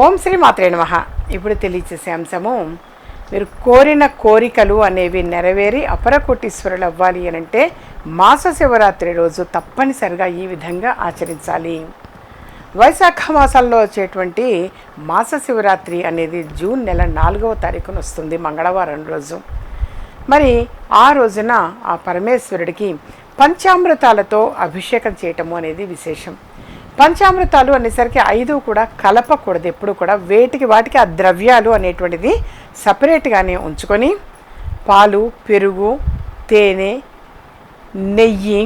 ఓం శ్రీ మాత్రే నమ. ఇప్పుడు తెలియచేసే అంశము మీరు కోరిన కోరికలు అనేవి నెరవేరి అపరకోటీశ్వరులు అవ్వాలి అని అంటే మాస శివరాత్రి రోజు తప్పనిసరిగా ఈ విధంగా ఆచరించాలి. వైశాఖ మాసంలో వచ్చేటువంటి మాస శివరాత్రి అనేది జూన్ నెల నాలుగవ తారీఖున వస్తుంది మంగళవారం రోజు. మరి ఆ రోజున ఆ పరమేశ్వరుడికి పంచామృతాలతో అభిషేకం చేయటము అనేది విశేషం. పంచామృతాలు అనేసరికి ఐదు కూడా కలపకూడదు. ఎప్పుడు కూడా వేటికి వాటికి ఆ ద్రవ్యాలు అనేటువంటిది సపరేట్గానే ఉంచుకొని పాలు పెరుగు తేనె నెయ్యి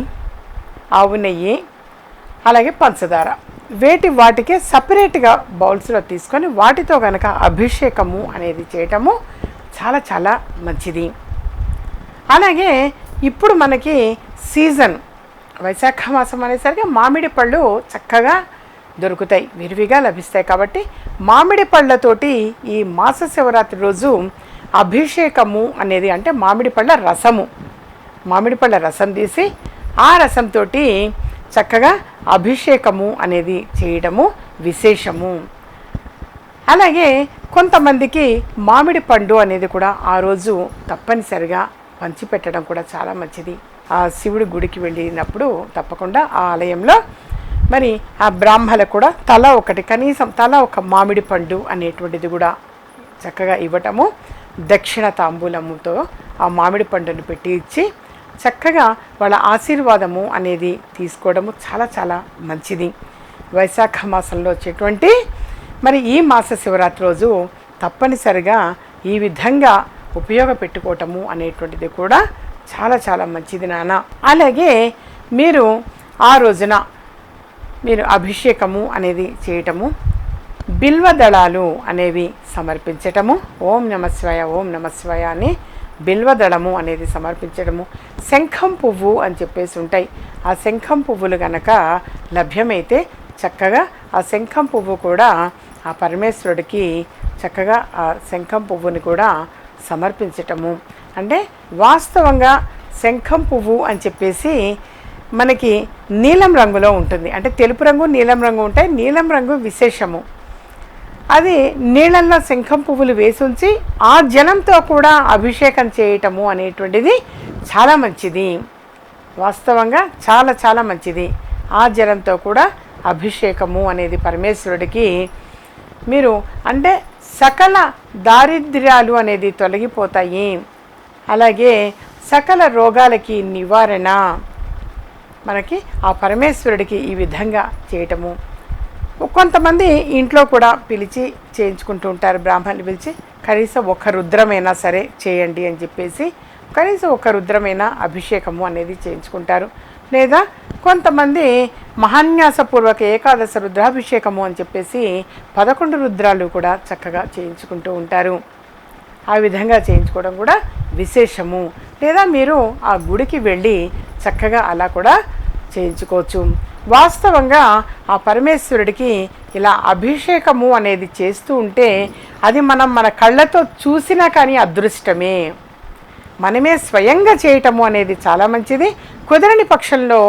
ఆవు నెయ్యి అలాగే పంచదార. వేటి వాటికే సపరేట్గా బౌల్స్లో తీసుకొని వాటితో కనుక అభిషేకము అనేది చేయటము చాలా చాలా మంచిది. అలాగే ఇప్పుడు మనకి సీజన్ వైశాఖ మాసం అనేసరికి మామిడి పళ్ళు చక్కగా దొరుకుతాయి విరివిగా లభిస్తాయి. కాబట్టి మామిడి పళ్ళతోటి ఈ మాస శివరాత్రి రోజు అభిషేకము అనేది అంటే మామిడి పళ్ళ రసము. మామిడి పళ్ళ రసం తీసి ఆ రసంతో చక్కగా అభిషేకము అనేది చేయడము విశేషము. అలాగే కొంతమందికి మామిడి పండు అనేది కూడా ఆ రోజు తప్పనిసరిగా పంచిపెట్టడం కూడా చాలా మంచిది. ఆ శివుడి గుడికి వెళ్ళినప్పుడు తప్పకుండా ఆ ఆలయంలో మరి ఆ బ్రాహ్మలకు కూడా తల ఒకటి కనీసం తల ఒక మామిడి పండు అనేటువంటిది కూడా చక్కగా ఇవ్వటము దక్షిణ తాంబూలముతో ఆ మామిడి పండును పెట్టి ఇచ్చి చక్కగా వాళ్ళ ఆశీర్వాదము అనేది తీసుకోవడము చాలా చాలా మంచిది. వైశాఖ మాసంలో వచ్చేటువంటి మరి ఈ మాస శివరాత్రి రోజు తప్పనిసరిగా ఈ విధంగా ఉపయోగపెట్టుకోవటము అనేటువంటిది కూడా చాలా చాలా మంచిది నాన్న అలాగే మీరు ఆ రోజున మీరు అభిషేకము అనేది చేయటము బిల్వ దళాలు అనేవి సమర్పించటము ఓం నమశివాయ ఓం నమశివాయ అని బిల్వదళము అనేది సమర్పించడము శంఖం పువ్వు అని చెప్పేసి ఉంటాయి. ఆ శంఖం పువ్వులు గనక లభ్యమైతే చక్కగా ఆ శంఖం పువ్వు కూడా ఆ పరమేశ్వరుడికి చక్కగా ఆ శంఖం పువ్వుని కూడా సమర్పించటము. అంటే వాస్తవంగా శంఖం పువ్వు అని చెప్పేసి మనకి నీలం రంగులో ఉంటుంది. అంటే తెలుపు రంగు నీలం రంగు ఉంటాయి. నీలం రంగు విశేషము. అది నీళ్ళల్లో శంఖం పువ్వులు వేసుంచి ఆ జలంతో కూడా అభిషేకం చేయటము అనేటువంటిది చాలా మంచిది. వాస్తవంగా చాలా చాలా మంచిది. ఆ జలంతో కూడా అభిషేకము అనేది పరమేశ్వరుడికి మీరు అంటే సకల దారిద్ర్యాలు అనేది తొలగిపోతాయి. అలాగే సకల రోగాలకి నివారణ. మనకి ఆ పరమేశ్వరుడికి ఈ విధంగా చేయటము. కొంతమంది ఇంట్లో కూడా పిలిచి చేయించుకుంటూ ఉంటారు బ్రాహ్మణులు పిలిచి కనీసం ఒక రుద్రమైనా సరే చేయండి అని చెప్పేసి కనీసం ఒక రుద్రమైన అభిషేకము అనేది చేయించుకుంటారు. లేదా కొంతమంది మహాన్యాసపూర్వక ఏకాదశ రుద్రాభిషేకము అని చెప్పేసి పదకొండు రుద్రాలు కూడా చక్కగా చేయించుకుంటూ ఉంటారు. ఆ విధంగా చేయించుకోవడం కూడా విశేషము. లేదా మీరు ఆ గుడికి వెళ్ళి చక్కగా అలా కూడా చేయించుకోవచ్చు. వాస్తవంగా ఆ పరమేశ్వరుడికి ఇలా అభిషేకము అనేది చేస్తూ ఉంటే అది మనం మన కళ్ళతో చూసినా కానీ అదృష్టమే. మనమే స్వయంగా చేయటము అనేది చాలా మంచిది. కుదరని పక్షంలో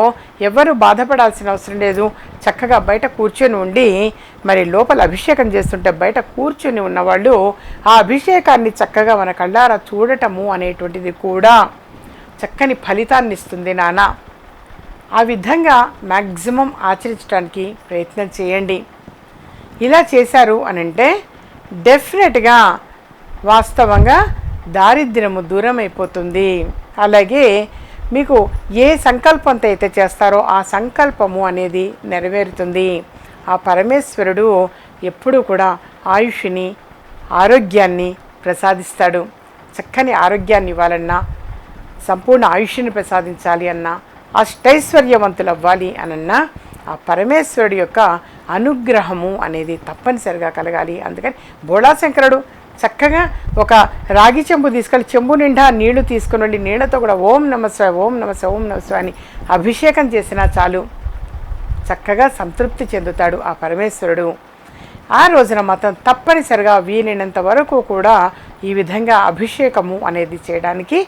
ఎవరు బాధపడాల్సిన అవసరం లేదు. చక్కగా బయట కూర్చొని ఉండి మరి లోపల అభిషేకం చేస్తుంటే బయట కూర్చొని ఉన్నవాళ్ళు ఆ అభిషేకాన్ని చక్కగా మన కళ్ళారా చూడటము అనేటువంటిది కూడా చక్కని ఫలితాన్ని ఇస్తుంది నాన్న. ఆ విధంగా మ్యాక్సిమం ఆచరించడానికి ప్రయత్నం చేయండి. ఇలా చేశారు అని అంటే డెఫినెట్గా వాస్తవంగా దారిద్ర్యము దూరం అయిపోతుంది అలాగే మీకు ఏ సంకల్పంతో అయితే చేస్తారో ఆ సంకల్పము అనేది నెరవేరుతుంది. ఆ పరమేశ్వరుడు ఎప్పుడూ కూడా ఆయుష్ని ఆరోగ్యాన్ని ప్రసాదిస్తాడు. చక్కని ఆరోగ్యాన్ని ఇవ్వాలన్నా సంపూర్ణ ఆయుష్ని ప్రసాదించాలి అన్నా అష్టైశ్వర్యవంతులు అవ్వాలి అనన్నా ఆ పరమేశ్వరుడి యొక్క అనుగ్రహము అనేది తప్పనిసరిగా కలగాలి. అందుకని బోళాశంకరుడు చక్కగా ఒక రాగి చెంబు తీసుకెళ్ళి చెంబు నిండా నీళ్ళు తీసుకుని వెళ్ళి నీళ్ళతో కూడా ఓం నమస్వ ఓం నమస్వ ఓం నమస్వ అని అభిషేకం చేసినా చాలు. చక్కగా సంతృప్తి చెందుతాడు ఆ పరమేశ్వరుడు. ఆ రోజున మాత్రం తప్పనిసరిగా వీలైనంత వరకు కూడా ఈ విధంగా అభిషేకము అనేది చేయడానికి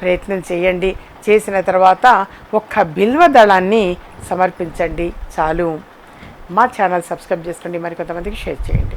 ప్రయత్నం చేయండి. చేసిన తర్వాత ఒక్క బిల్వ దళాన్ని సమర్పించండి చాలు. మా ఛానల్ సబ్స్క్రైబ్ చేసుకోండి. మరికొంతమందికి షేర్ చేయండి.